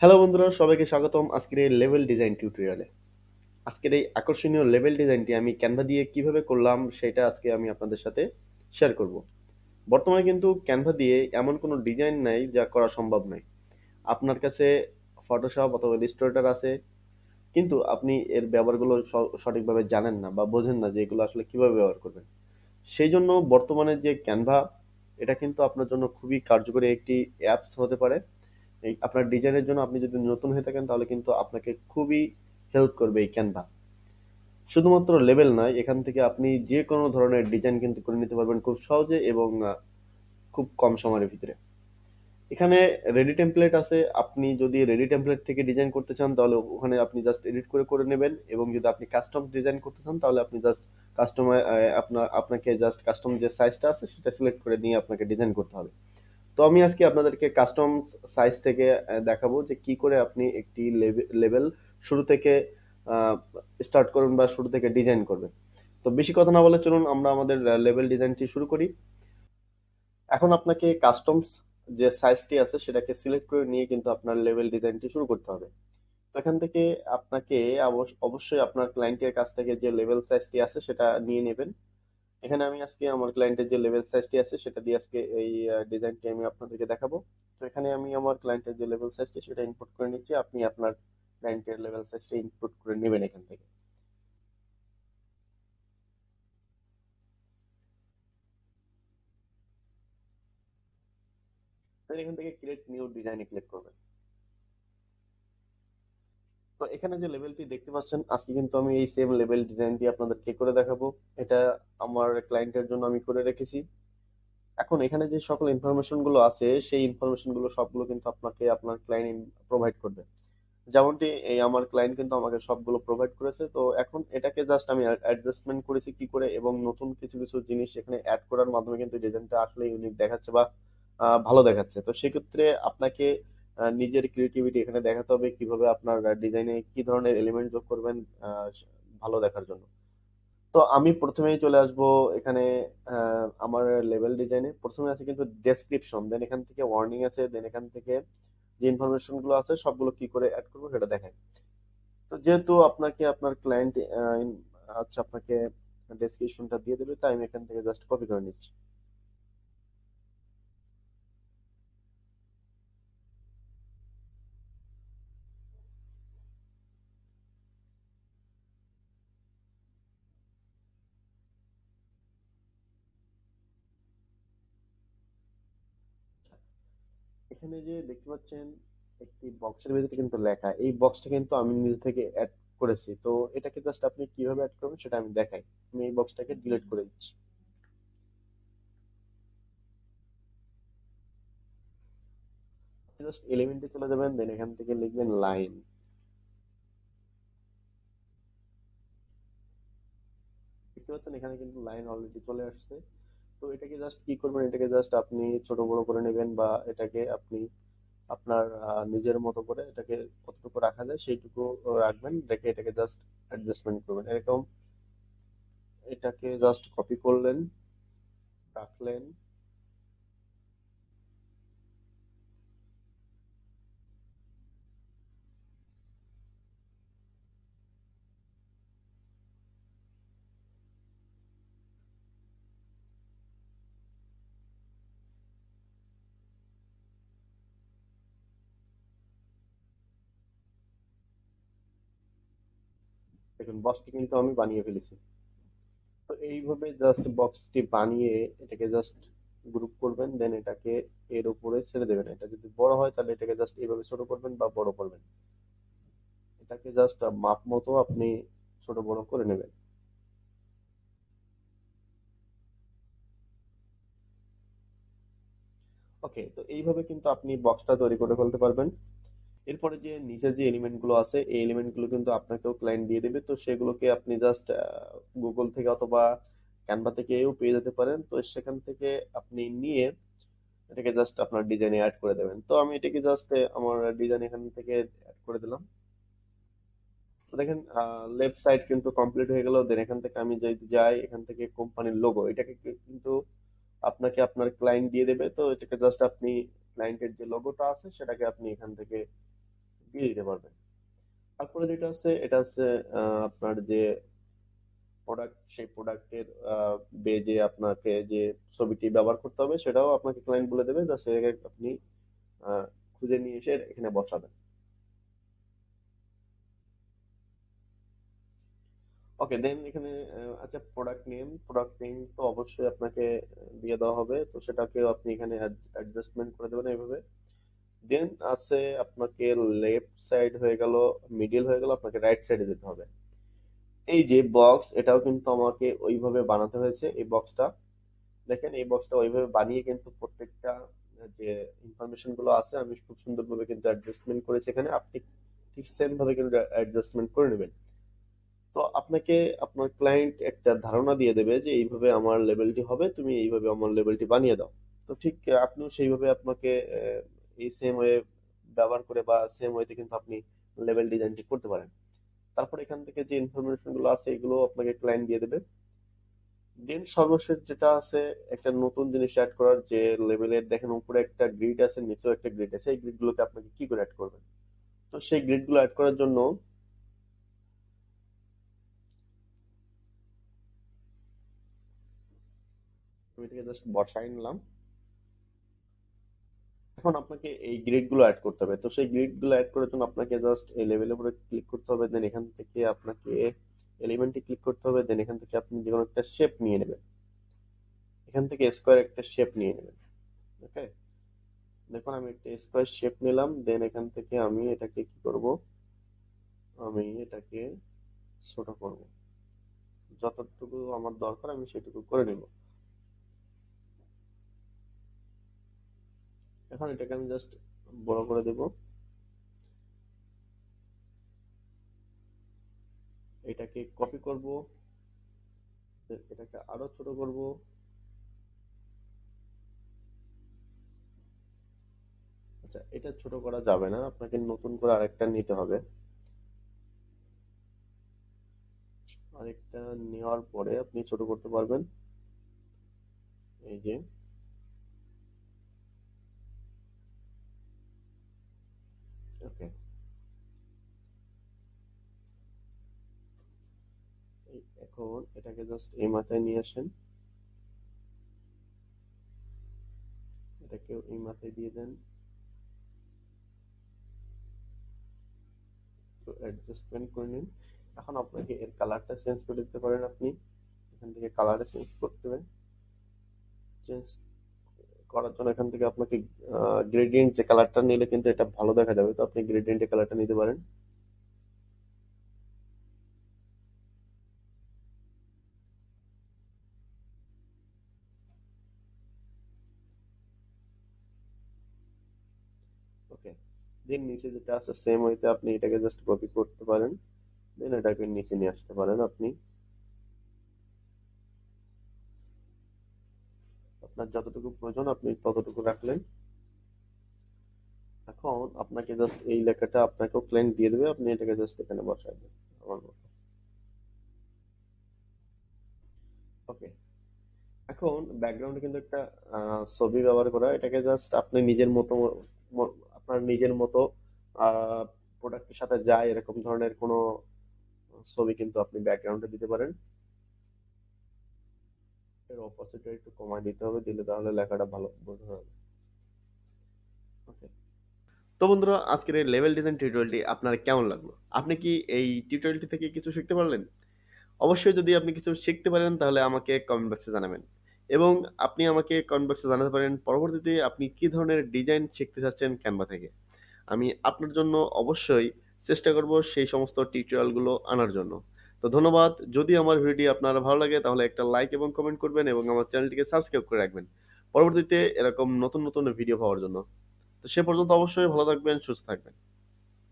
Hello বন্ধুরা, সবাইকে স্বাগতম আজকের এই লেভেল ডিজাইন টিউটোরিয়ালে আজকের এই আকর্ষণীয় লেভেল ডিজাইনটি আমি ক্যানভা দিয়ে কীভাবে করলাম সেটা আজকে আমি আপনাদের সাথে শেয়ার করব। বর্তমানে কিন্তু ক্যানভা দিয়ে এমন কোনো ডিজাইন নাই যা করা সম্ভব নয়। আপনার কাছে ফটোশপ অথবা ইলিস্ট্রেটর আছে, কিন্তু আপনি এর ব্যবহারগুলো সঠিকভাবে জানেন না বা বোঝেন না যে এগুলো আসলে কীভাবে ব্যবহার করবেন। সেই জন্য বর্তমানে যে ক্যানভা এটা কিন্তু আপনার জন্য খুবই কার্যকরী একটি অ্যাপস হতে পারে। এই আপনার ডিজাইনের জন্য আপনি যদি নতুন হয়ে থাকেন, তাহলে কিন্তু আপনাকে খুবই হেল্প করবে এই ক্যানভা শুধুমাত্র লেভেল নয়, এখান থেকে আপনি যে কোনো ধরনের ডিজাইন কিন্তু করে নিতে পারবেন খুব সহজে এবং খুব কম সময়ের ভিতরে। এখানে রেডি টেমপ্লেট আছে, আপনি যদি রেডি টেমপ্লেট থেকে ডিজাইন করতে চান, তাহলে ওখানে আপনি জাস্ট এডিট করে করে নেবেন এবং যদি আপনি কাস্টম ডিজাইন করতে চান, তাহলে আপনি জাস্ট কাস্টমার আপনার আপনাকে জাস্ট কাস্টম যে সাইজটা আছে, সেটা সিলেক্ট করে নিয়ে আপনাকে ডিজাইন করতে হবে। তো আমি আজকে আপনাদেরকে কাস্টম সাইজ থেকে দেখাবো যে কি করে আপনি একটি লেভেল শুরু থেকে স্টার্ট করবেন বা শুরু থেকে ডিজাইন করবেন। তো বেশি কথা না বলে চলুন, আমরা আমাদের লেভেল ডিজাইনটি শুরু করি। এখন আপনাকে কাস্টমস যে সাইজটি আছে সেটাকে সিলেক্ট করে নিয়ে কিন্তু আপনার লেভেল ডিজাইনটি শুরু করতে হবে। এখান থেকে আপনাকে অবশ্য- অবশ্যই আপনার ক্লায়েন্টের কাছ থেকে যে লেভেল সাইজটি আছে সেটা নিয়ে নেবেন। এখানে আমি আজকে আমার ক্লায়েন্টের যে লেভেল সাইজটি আছে, সেটা দিয়ে আজকে এই ডিজাইনটি আমি আপনাদেরকে দেখাবো। তো এখানে আমি আমার ক্লায়েন্টের যে লেভেল সাইজটি সেটা ইনপুট করে নিচ্ছি। আপনি আপনার ক্লায়েন্টের লেভেল সাইজটা ইনপুট করে নেবেন এখান থেকে। এখান থেকে ক্রিয়েট নিউ ডিজাইনে ক্লিক করবেন। তো এখানে যে লেভেলটি দেখতে পাচ্ছেন, আজকে কিন্তু আমি এই সেম লেভেল ডিজাইনটি আপনাদেরকে করে দেখাবো। এটা আমার ক্লায়েন্টের জন্য আমি করে রেখেছি। এখন এখানে যে সকল ইনফরমেশনগুলো আছে, সেই ইনফরমেশনগুলো সবগুলো কিন্তু আপনাকে আপনার ক্লায়েন্ট প্রোভাইড করবে। যেমনটি এই আমার ক্লায়েন্ট কিন্তু আমাকে সবগুলো প্রোভাইড করেছে। তো এখন এটাকে জাস্ট আমি অ্যাডজাস্টমেন্ট করেছি কি করে, এবং নতুন কিছু কিছু জিনিস এখানে অ্যাড করার মাধ্যমে কিন্তু ডিজাইনটা আসলে ইউনিক দেখাচ্ছে বা ভালো দেখাচ্ছে। তো সেক্ষেত্রে আপনাকে নিজের ক্রিয়েটিভিটি এখানে দেখাতে হবে কীভাবে আপনার ডিজাইনে কি ধরনের এলিমেন্ট যোগ করবেন ভালো দেখার জন্য। তো আমি প্রথমেই চলে আসব এখানে আমার লেভেল ডিজাইনে প্রথমে আছে কিন্তু ডেসক্রিপশন দেন এখান থেকে ওয়ার্নিং আছে দেন এখান থেকে যে ইনফরমেশনগুলো আছে, সবগুলো কি করে অ্যাড করব সেটা দেখায় তো যেহেতু আপনাকে, আপনার ক্লায়েন্ট আচ্ছা আপনাকে ডেসক্রিপশনটা দিয়ে দেবে, তাই আমি এখান থেকে জাস্ট কপি করে নিচ্ছি। এখানে যে দেখতে পাচ্ছেন একটি বক্সের ভিতরে কিন্তু লেখা। এই বক্সটা কিন্তু আমি নিজে থেকে অ্যাড করেছি। তো এটাকে জাস্ট আপনি কীভাবে অ্যাড করবেন সেটা আমি দেখাই। আমি এই বক্সটাকে ডিলিট করে দিচ্ছি। জাস্ট এলিমেন্টে চলে যাবেন দেন এখান থেকে লিখবেন লাইন দেখতে পাচ্ছেন এখানে কিন্তু লাইন অলরেডি চলে আসছে। তো এটাকে জাস্ট কি করবেন? এটাকে জাস্ট আপনি ছোট বড় করে নেবেন বা এটাকে আপনি আপনার নিজের মতো করে এটাকে কতটুকু রাখা যায় সেইটুকু রাখবেন। দেখে এটাকে জাস্ট অ্যাডজাস্টমেন্ট করবেন। এরকম এটাকে জাস্ট কপি করলেন, রাখলেন। দেখুন বক্সটি কিন্তু আমি বানিয়ে ফেলেছি। তো এইভাবে জাস্ট বক্সটি বানিয়ে এটাকে জাস্ট গ্রুপ করবেন দেন এটাকে এর উপরে ছেড়ে দেবেন। এটা যদি বড় হয়, তাহলে এটাকে জাস্ট এইভাবে ছোট করবেন বা বড় করবেন। এটাকে জাস্ট মাপ মতো আপনি ছোট বড় করে নেবেন। ওকে তো এইভাবে কিন্তু আপনি বক্সটা তৈরি করে ফেলতে পারবেন। এরপরে যে নিচে যে এলিমেন্টগুলো আছে, এই এলিমেন্টগুলো কিন্তু আপনাকেও ক্লায়েন্ট দিয়ে দেবে। তো সেগুলোকে আপনি জাস্ট গুগল থেকে অথবা ক্যানভা থেকেও পেয়ে যেতে পারেন। তো সেখান থেকে আপনি নিয়ে এটাকে জাস্ট আপনার ডিজাইনে অ্যাড করে দেবেন। তো আমি এটাকে জাস্ট আমার ডিজাইন এখান থেকে অ্যাড করে দিলাম। দেখেন লেফট সাইড কিন্তু কমপ্লিট হয়ে গেল। দেন এখান থেকে আমি যদি যাই, এখান থেকে কোম্পানির লোগো এটাকে কিন্তু আপনাকে আপনার ক্লায়েন্ট দিয়ে দেবে। তো এটাকে জাস্ট আপনি ক্লায়েন্টের যে লোগোটা আছে, সেটাকে আপনি এখান থেকে দিয়ে দিতে পারবেন তারপরে যেটা আছে, এটা আছে আপনার যে প্রোডাক্ট সেই প্রোডাক্টের বেজে আপনাকে যে ছবিটি ব্যবহার করতে হবে, সেটাও আপনাকে ক্লায়েন্ট বলে দেবে। যা সেটাকে আপনি খুঁজে নিয়ে এসে এখানে বসাবেন। ওকে দেন এখানে আচ্ছা প্রোডাক্ট নেম প্রোডাক্ট নেম তো অবশ্যই আপনাকে দিয়ে দেওয়া হবে। তো সেটাকেও আপনি এখানে অ্যাডজাস্টমেন্ট করে দেবেন এইভাবে। দেন আছে আপনাকে লেফট সাইড হয়ে গেল মিডিল হয়ে গেল, আপনাকে রাইট সাইডে যেতে হবে। এই যে বক্স এটাও কিন্তু আমাকে ওইভাবে বানাতে হয়েছে। এই বক্সটা দেখেন, এই বক্সটা ওইভাবে বানিয়ে কিন্তু প্রত্যেকটা যে ইনফরমেশনগুলো আছে, আমি খুব সুন্দরভাবে কিন্তু অ্যাডজাস্টমেন্ট করেছি এখানে। আপনি ঠিক সেম ভাবে কিন্তু অ্যাডজাস্টমেন্ট করে নেবেন। তো আপনাকে, আপনার ক্লায়েন্ট একটা ধারণা দিয়ে দেবে যে এইভাবে আমার লেভেলটি হবে, তুমি এইভাবে আমার লেভেলটি বানিয়ে দাও। তো ঠিক আপনিও সেইভাবে আপনাকে এই সেম ওয়ে ব্যবহার করে বা সেম ওয়েতে কিন্তু আপনি লেভেল ডিজাইনটি করতে পারেন। তারপর এখান থেকে যে ইনফরমেশনগুলো আছে, এগুলো আপনাকে ক্লায়েন্ট দিয়ে দেবে। দেন সর্বশেষ যেটা আছে, একটা নতুন জিনিস অ্যাড করার যে লেভেলের দেখেন উপরে একটা গ্রিড আছে, নিচেও একটা গ্রিড আছে। এই গ্রিড গুলোকে আপনাকে কি করে অ্যাড করবেন? তো সেই গ্রিডগুলো অ্যাড করার জন্য আমি জাস্ট বসাই নিলাম। এখন আপনাকে এই গ্রিডগুলো অ্যাড করতে হবে। তো সেই গ্রিডগুলো অ্যাড করার জন্য আপনাকে জাস্ট এই লেভেলের উপরে ক্লিক করতে হবে দেন এখান থেকে আপনাকে এলিমেন্টে ক্লিক করতে হবে দেন এখান থেকে আপনি যে কোনো একটা শেপ নিয়ে নেবেন। এখান থেকে স্কোয়ার একটা শেপ নিয়ে নেবেন ওকে দেখুন, আমি একটা স্কোয়ার শেপ নিলাম দেন এখান থেকে আমি এটাকে কি করব? আমি এটাকে ছোট করব। যতটুকু আমার দরকার, আমি সেটুকু করে নেব। এখন এটাকে আমি জাস্ট বড় করে দেব। এটাকে কপি করব। এটাকে আরও ছোট করব। আচ্ছা এটা ছোট করা যাবে না, আপনাকে নতুন করে আরেকটা নিতে হবে। আরেকটা নেওয়ার পরে আপনি ছোট করতে পারবেন। এই যে ওকে এখন এটাকে জাস্ট এই মাথায় নিয়ে আসেন। এটাকে এই মাথায় দিয়ে দেন। তো অ্যাডজাস্টমেন্ট করে নিন। এখন আপনাকে এর কালারটা চেঞ্জ করে দিতে পারেন আপনি। এখান থেকে কালারে চেঞ্জ করতে হবে। চেঞ্জ করার জন্য এখান থেকে আপনাকে গ্রেডিয়েন্ট যে কালারটা নিলে কিন্তু এটা ভালো দেখা যাবে। তো আপনি গ্রেডিয়েন্টের কালারটা নিতে পারেন। ওকে দেন নিচে যেটা আছে সেম ওইতে আপনি এটাকে জাস্ট কপি করতে পারেন। দেন এটাকে নিচে নিয়ে আসতে পারেন আপনি। আপনার যতটুকু প্রয়োজন আপনি ততটুকু রাখলেন। এখন আপনাকে জাস্ট এই লেখাটা আপনাকেও ক্লায়েন্ট দিয়ে দেবে, আপনি এটাকে জাস্ট এখানে বসাই দেবেন, আমার মতো। ওকে এখন ব্যাকগ্রাউন্ডে কিন্তু একটা ছবি ব্যবহার করা, এটাকে জাস্ট আপনি নিজের মতো আপনার নিজের মতো প্রোডাক্টের সাথে যায় এরকম ধরনের কোনো ছবি কিন্তু আপনি ব্যাকগ্রাউন্ডে দিতে পারেন। অপোজিটটা একটু কমায় দিতে হবে, দিলে তাহলে লেখাটা ভালো বোঝা যাবে। ওকে তো বন্ধুরা, আজকের এই লেভেল ডিজাইন টিউটোরিয়ালটি আপনার কেমন লাগল? আপনি কি এই টিউটোরিয়ালটি থেকে কিছু শিখতে পারলেন? অবশ্যই যদি আপনি কিছু শিখতে পারেন, তাহলে আমাকে কমেন্ট বক্সে জানাবেন। এবং আপনি আমাকে কমেন্ট বক্সে জানাতে পারেন, পরবর্তীতে আপনি কি ধরনের ডিজাইন শিখতে চাচ্ছেন ক্যানভা থেকে? আমি আপনার জন্য অবশ্যই চেষ্টা করব সেই সমস্ত টিউটোরিয়ালগুলো আনার জন্য। তো ধন্যবাদ। যদি আমার ভিডিওটি আপনার ভালো লাগে, তাহলে একটা লাইক এবং কমেন্ট করবেন এবং আমার চ্যানেলটিকে সাবস্ক্রাইব করে রাখবেন। পরবর্তীতে এরকম নতুন নতুন ভিডিও পাওয়ার জন্য। তো সে পর্যন্ত অবশ্যই ভালো থাকবেন, সুস্থ থাকবেন।